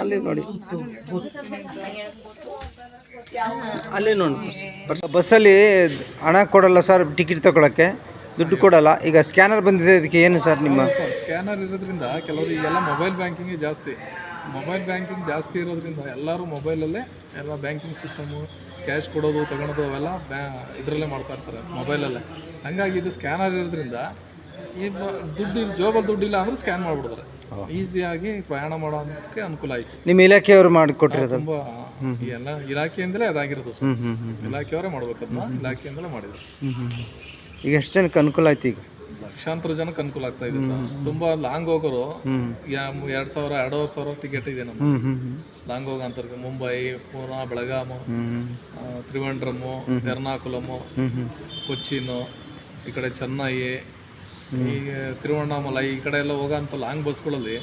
ಅಲ್ಲಿ ನೋಡಿ. ಅಲ್ಲಿ ನೋಡಿ. ಬಸ್ ಬಸ್ಸಲ್ಲಿ ಹಣ ಕೊಡಲ್ಲ ಸರ್, ಟಿಕೆಟ್ ತಗೊಳಕ್ಕೆ. ದುಡ್ಡು ಕೊಡಲ್ಲ. ಈಗ ಸ್ಕ್ಯಾನರ್ ಬಂದಿದೆ ಅದಕ್ಕೆ ಏನು ಸರ್ ನಿಮ್ಮ? ಸ್ಕ್ಯಾನರ್ ಇರೋದ್ರಿಂದ ಕೆಲವರು ಈಗೆಲ್ಲ ಮೊಬೈಲ್ ಬ್ಯಾಂಕಿಂಗ್ ಜಾಸ್ತಿ. ಮೊಬೈಲ್ ಬ್ಯಾಂಕಿಂಗ್ ಜಾಸ್ತಿ ಇರೋದ್ರಿಂದ ಎಲ್ಲರೂ ಮೊಬೈಲಲ್ಲೇ ಎಲ್ಲ ಬ್ಯಾಂಕಿಂಗ್ ಸಿಸ್ಟಮು ಕ್ಯಾಶ್ ಕೊಡೋದು ತಗೊಳೋದು ಅವೆಲ್ಲ ಬ್ಯಾ ಇದರಲ್ಲೇ ಮಾಡ್ತಾ ಇರ್ತಾರೆ ಮೊಬೈಲಲ್ಲೇ. ಹಂಗಾಗಿ ಇದು ಸ್ಕ್ಯಾನರ್ ಇರೋದ್ರಿಂದ ಈ ದುಡ್ಡು ಜೋಬಲ್ಲಿ ದುಡ್ಡಿಲ್ಲ ಅಂದ್ರೆ ಸ್ಕ್ಯಾನ್ ಮಾಡಿಬಿಡ್ತಾರೆ. ಈಸಿಯಾಗಿ ಪ್ರಯಾಣ ಮಾಡೋದಕ್ಕೆ ಅನುಕೂಲ ಆಯಿತು. ನಿಮ್ಮ ಇಲಾಖೆಯವರು ಮಾಡಿಕೊಟ್ಟಿರೋದು? ತುಂಬ ಎಲ್ಲ ಇಲಾಖೆಯಿಂದಲೇ ಅದಾಗಿರೋದು ಸರ್. ಇಲಾಖೆಯವರೇ ಇಲಾಖೆಯವರೇ ಮಾಡ್ಬೇಕದನ್ನ ಇಲಾಖೆಯಿಂದಲೇ ಮಾಡಿದ್ರು ಈಗ ಎಷ್ಟು ಜನಕ್ಕೆ ಅನುಕೂಲ ಆಯ್ತು ಈಗ? ಲಕ್ಷಾಂತರ ಜನಕ್ಕೆ ಅನುಕೂಲ ಆಗ್ತಾ ಇದೆ ಸರ್. ತುಂಬಾ ಲಾಂಗ್ ಹೋಗೋರು. ಎರಡ್ ಸಾವಿರ ಎರಡೂವರೆ ಸಾವಿರ ಟಿಕೆಟ್ ಇದೆ ನಮ್ಮ ಲಾಂಗ್ ಹೋಗೋ ಅಂತರ್ಗ ಮುಂಬೈ ಪೂನಾ ಬೆಳಗಾಮು ತ್ರಿವೆಂಡ್ರಮು ಎರ್ನಾಕುಲಮು ಕೊಚ್ಚಿನು ಈ ಕಡೆ ಚೆನ್ನೈ ಈಗ ತಿರುವಣ್ಣಾಮಲ ಈ ಕಡೆ ಎಲ್ಲ ಹೋಗೋಂಥ ಲಾಂಗ್ ಬಸ್ಗಳಲ್ಲಿ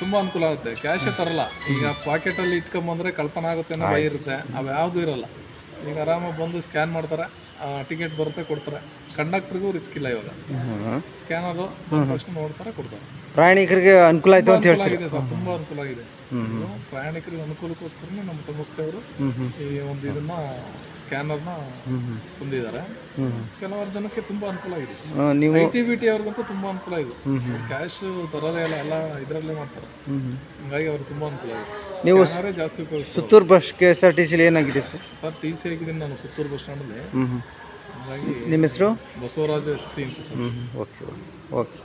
ತುಂಬಾ ಅನುಕೂಲ ಆಗುತ್ತೆ. ಕ್ಯಾಶೇ ತರಲ್ಲ. ಈಗ ಪಾಕೆಟಲ್ಲಿ ಇಟ್ಕೊಂಬಂದ್ರೆ ಕಲ್ಪನಾ ಆಗುತ್ತೆ ಅನ್ನೋ ಭಯ ಇರುತ್ತೆ. ಅವು ಯಾವುದು ಇರಲ್ಲ. ಈಗ ಆರಾಮಾಗಿ ಬಂದು ಸ್ಕ್ಯಾನ್ ಮಾಡ್ತಾರೆ. ಟಿಕೆಟ್ ಬರುತ್ತೆ ಕೊಡ್ತಾರೆ. ಕಂಡಕ್ಟರ್ಗೂ ರಿಸ್ಕ್ ಇಲ್ಲ ಇವಾಗ. ಸ್ಕ್ಯಾನ್ ಅದು ತಕ್ಷಣ ನೋಡ್ತಾರೆ ಕೊಡ್ತಾರೆ. ಪ್ರಯಾಣಿಕರಿಗೆ ಅನುಕೂಲ ಆಯ್ತು ಅಂತ ಹೇಳ್ತಾರೆ? ಸರ್ ತುಂಬಾ ಅನುಕೂಲ ಆಗಿದೆ. ಇದು ಪ್ರಯಾಣಿಕರಿಗೆ ಅನುಕೂಲಕ್ಕೋಸ್ಕರನೇ ನಮ್ಮ ಸಂಸ್ಥೆಯವರು ಈ ಒಂದು ಇದನ್ನ ಸ್ಕ್ಯಾನರ್ನ ತಂದಿದ್ದಾರೆ. ಕೆಲವಾರು ಜನಕ್ಕೆ ತುಂಬಾ ಅನುಕೂಲ ಆಗಿದೆ. ನೀವು ಐ ಟಿ ಬಿ ಟಿ ಅವ್ರಿಗಂತೂ ತುಂಬಾ ಅನುಕೂಲ ಇದೆ ಕ್ಯಾಶ್ ತರೋದೇ ಇಲ್ಲ ಎಲ್ಲ ಇದರಲ್ಲೇ ಮಾಡ್ತಾರೆ. ಹಂಗಾಗಿ ಅವ್ರಿಗೆ ತುಂಬಾ ಅನುಕೂಲ ಆಗಿದೆ. ನೀವು ಜಾಸ್ತಿ Suttur bus K S R T ಸಿಲಿ ಏನಾಗಿದೆ ಸರ್? ಸರ್ ಟಿ ಸಿ ಆಗಿದ್ದೀನಿ ನಾನು ಸುತ್ತೂರು ಬಸ್ ಸ್ಟ್ಯಾಂಡಲ್ಲಿ. ನಿಮ್ಮ ಹೆಸರು? ಬಸವರಾಜು ಎಚ್ ಸಿ ಅಂತ ಸರ್. ಹ್ಞೂ ಓಕೆ. ಓಕೆ.